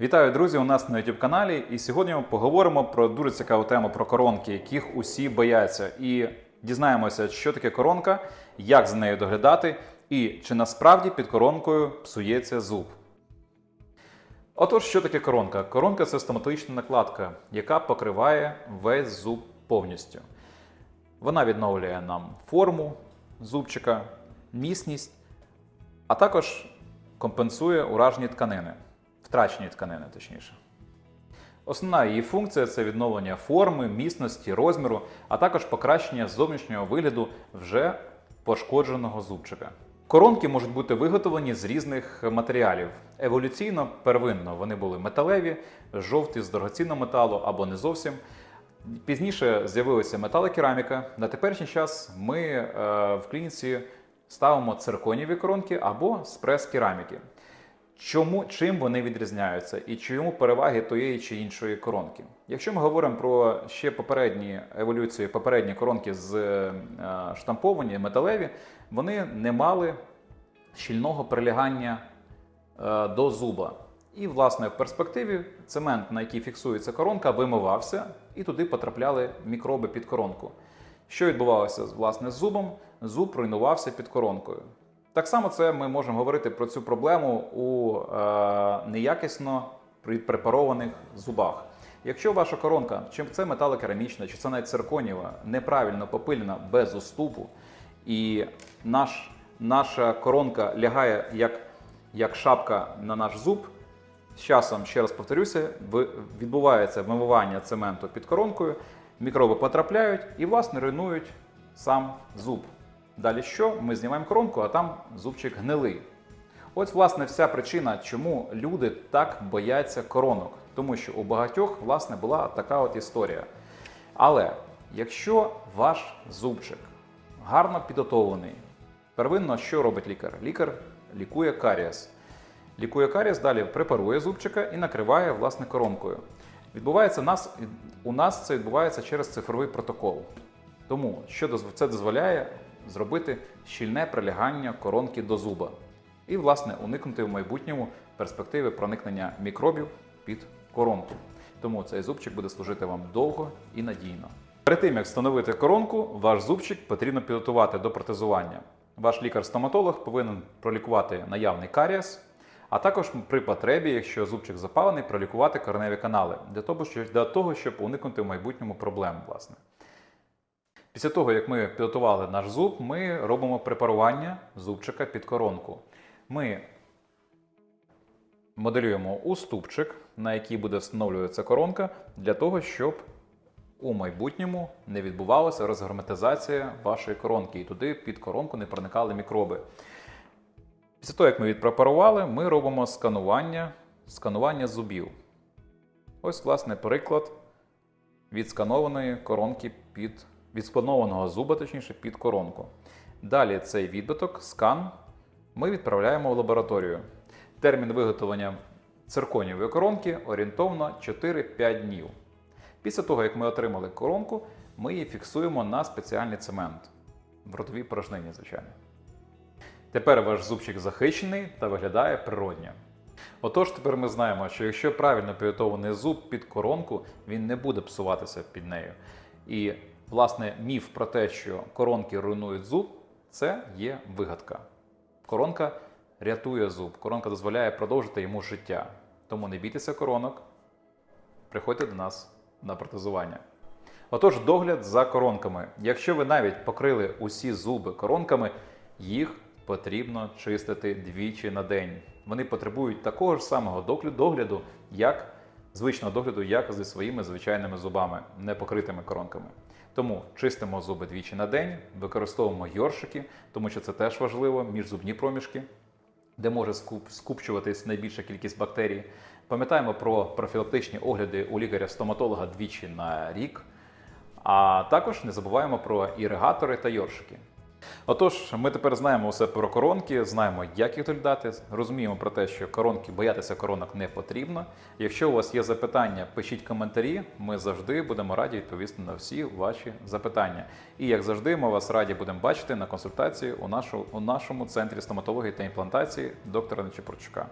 Вітаю, друзі! У нас на youtube каналі. І сьогодні ми поговоримо про дуже цікаву тему про коронки, яких усі бояться. І дізнаємося, що таке коронка, як за нею доглядати, і чи насправді під коронкою псується зуб. Отож, що таке коронка? Коронка це стоматологічна накладка, яка покриває весь зуб повністю. Вона відновлює нам форму зубчика, міцність, а також компенсує уражені тканини, втрачені тканини, точніше. Основна її функція це відновлення форми, міцності, розміру, а також покращення зовнішнього вигляду вже пошкодженого зубчика. Коронки можуть бути виготовлені з різних матеріалів. Еволюційно, первинно вони були металеві, жовті з дорогоцінного металу або не зовсім. Пізніше з'явилася металокераміка. На теперішній час ми е, в клініці ставимо цирконіві коронки або з прес-кераміки. Чому чим вони відрізняються і чому переваги тієї чи іншої коронки? Якщо ми говоримо про ще попередні еволюції, попередні коронки з е, штамповані, металеві, вони не мали щільного прилягання е, до зуба. І, власне, в перспективі цемент, на який фіксується коронка, вимивався, і туди потрапляли мікроби під коронку. Що відбувалося власне з зубом? Зуб руйнувався під коронкою. Так само це ми можемо говорити про цю проблему у е, неякісно препарованих зубах. Якщо ваша коронка, чи це металокерамічна, чи це навіть цирконієва, неправильно попилена без уступу, і наш, наша коронка лягає як, як шапка на наш зуб, з часом, ще раз повторюся, відбувається вимивання цементу під коронкою, мікроби потрапляють і, власне, руйнують сам зуб. Далі що? Ми знімаємо коронку, а там зубчик гнилий. Ось, власне, вся причина, чому люди так бояться коронок. Тому що у багатьох, власне, була така от історія. Але якщо ваш зубчик гарно підготовлений, первинно що робить лікар? Лікар лікує карієс. Лікує карієс, далі препарує зубчика і накриває власне коронкою. Відбувається нас, у нас це відбувається через цифровий протокол. Тому що це дозволяє зробити щільне прилягання коронки до зуба і, власне, уникнути в майбутньому перспективи проникнення мікробів під коронку. Тому цей зубчик буде служити вам довго і надійно. Перед тим як встановити коронку, ваш зубчик потрібно підготувати до протезування. Ваш лікар-стоматолог повинен пролікувати наявний карієс, а також при потребі, якщо зубчик запалений, пролікувати кореневі канали для того, щоб уникнути в майбутньому проблем. Власне. Після того, як ми підготували наш зуб, ми робимо препарування зубчика під коронку. Ми моделюємо уступчик, на який буде встановлюватися коронка, для того, щоб у майбутньому не відбувалася розгерметизація вашої коронки, і туди під коронку не проникали мікроби. Після того, як ми відпрепарували, ми робимо сканування, сканування зубів. Ось, власне, приклад відсканованої коронки під відсканованого зуба, точніше, під коронку. Далі цей відбиток, скан, ми відправляємо в лабораторію. Термін виготовлення цирконівої коронки орієнтовно 4-5 днів. Після того, як ми отримали коронку, ми її фіксуємо на спеціальний цемент в ротовій порожнині, звичайно. Тепер ваш зубчик захищений та виглядає природньо. Отож, тепер ми знаємо, що якщо правильно підготовлений зуб під коронку, він не буде псуватися під нею. І, власне, міф про те, що коронки руйнують зуб, це є вигадка. Коронка рятує зуб, коронка дозволяє продовжити йому життя. Тому не бійтеся коронок, приходьте до нас на протезування. Отож, догляд за коронками. Якщо ви навіть покрили усі зуби коронками, їх потрібно чистити двічі на день. Вони потребують такого ж самого догляду- як звичного догляду, як зі своїми звичайними зубами, не покритими коронками. Тому чистимо зуби двічі на день, використовуємо йоршики, тому що це теж важливо, міжзубні проміжки де може скупчуватись найбільша кількість бактерій. Пам'ятаємо про профілактичні огляди у лікаря-стоматолога двічі на рік. А також не забуваємо про іригатори та йоршики. Отож, ми тепер знаємо все про коронки, знаємо, як їх доглядати, розуміємо про те, що коронки боятися коронок не потрібно. Якщо у вас є запитання, пишіть коментарі. Ми завжди будемо раді відповісти на всі ваші запитання. І як завжди, ми вас раді будемо бачити на консультації у, нашому у нашому центрі стоматології та імплантації доктора Нечепорчука.